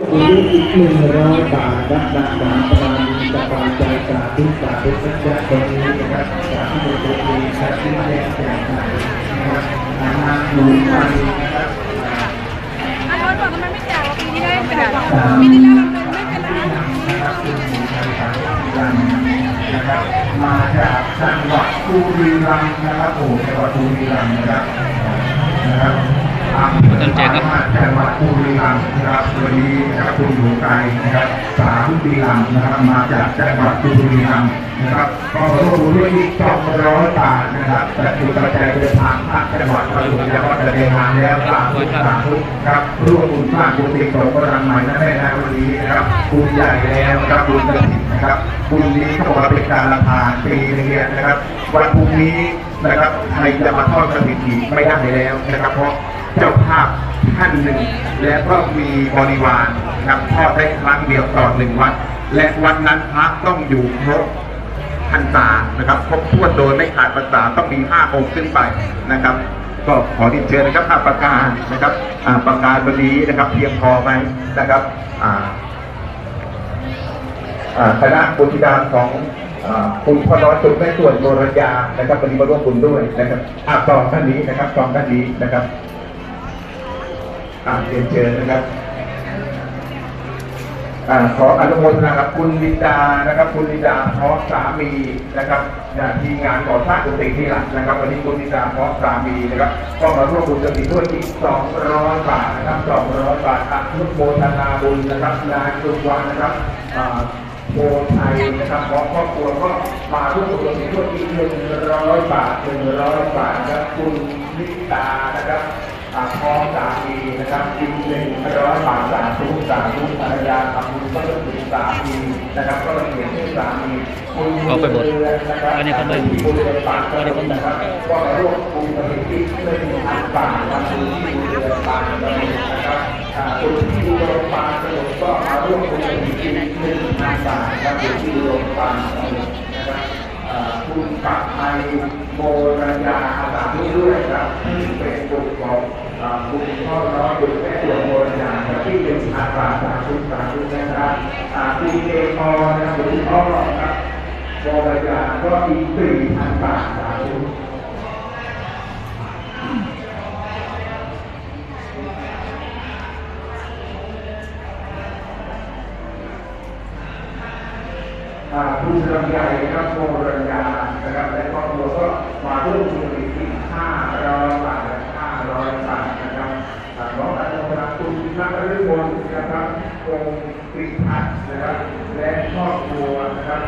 อีกอีกหนึ่งร้อยบาทรับรางวัลประมาณสบาใจสาธุสาธุสัจจะตรงนี้นะครับสาธุตรงนี้สาธุแยกแยกกันะครับอาณาหนุนไปนะครับอันนั้นบอกทำไมไม่แจกปีนี้ได้เป็นปีนี้แล้วเราไม่เป็นนะนะครับคุณสุชัยสาธุยันนะครับมาจากจังหวัดบุรีรัมย์นะครับโอ้จังหวัดบุรีรัมย์นะครับนะครับ อำเภอปากมาสจังหวัดบุรีรัมย์นะครับวันนี้นะครับคุณอยู่ไกลนะครับสาธุบุรีรัมย์นะครับมาจากจังหวัดบุรีรัมย์นะครับก็ร่วมด้วยอีกสองร้อยบาทนะครับแต่คุณปัจจัยเดินทางผ่านจังหวัดประจุจังหวัดจะเดินทางแล้วสาธุสาธุครับร่วมบุญสร้างบุญติดต่อกำลังใหม่นั่นแหละนะวันนี้นะครับบุญใหญ่แล้วนะครับบุญกระถิ่นนะครับบุญนี้เขาบอกว่าเป็นการละทานปีหนึงเนี่ยนะครับวันพรุ่งนี้นะครับใครจะมาทอดกระถิ่นอีกไม่ได้แล้วนะครับเพราะ เจ้าภาพท่านหนึ่ง และก็มีบริวารนะครับทอดได้ครั้งเดียวต่อหนึ่งวันและวันนั้นพระต้องอยู่ครบพรรษานะครับครบถ้วนโดยไม่ขาดพรรษาต้องมีห้าองค์ขึ้นไปนะครับก็ขอที่เชิญนะครับห้าประการนะครับอ่าประการวันนี้นะครับ เพียงพอไหมนะครับคณะบุญธิดาของคุณพ่อน้อยสุดแม่ส่วนโบราณยานะครับวันนี้มาร่วมบุญด้วยนะครับอ่าซองท่านนี้นะครับซองท่านนี้นะครับ อ่าเรียนเชิญนะครับอ่าขออนุโมทนากับคุณลิดานะครับ คุณลิดาพร้อมสามีนะครับอ่าทีมงานก่อสร้างกุฏิที่หลักนะครับวันนี้คุณลิดาพร้อมสามีนะครับก็มาร่วมบุญกฐินด้วยอีก200บาทนะครับ200บาทอนุโมทนาบุญนะครับนายสุวรรณนะครับอ่าโพไทยนะครับของครอบครัวก็มาร่วมบุญกฐินด้วยอีก100บาท100บาทนะครับคุณลิดานะครับ อ่าพ่อสามีนะครับกินหนึ่งร้อยบาทสาธุสาธุภรรยาทำบุญก็ต้องถึงสามีนะครับก็ต้องเขียนให้สามีคุณเอาไปหมดเดือนนะครับอันนี้เขาเบิ่งบุญเดือนปากอันนี้เขาเบิ่งนะครับก็มาร่วมบุญกฐินที่หนึ่งพันบาททำบุญที่บุญเดือนปากนะครับอ่าคุณที่ดูโรงพยาบาลสมุทรก็มาร่วมบุญกฐินที่หนึ่งพันบาทนะครับอยู่ที่โรงพยาบาลสมุทรนะครับอ่าคุณปักไทยโบราณยาอาสาที่ด้วยครับที่เป็นบุตรของอ่า คุณพ่อน้องบุตรแม่ตัวโบราณาครับที่เป็นอาสาสาธุสาธุนะครับอาคุณเอพอนะคุณพ่อครับโบราณยาก็อีกสี่พันบาทสาธุอ่าคุณลำไยนะครับโมรัญญานะครับและครอบครัวก็มาร่วมบุญอีก500บาทแล ระฤมลนะครับตรงปริพัฒน์นะครับ และครอบครัวนะครับ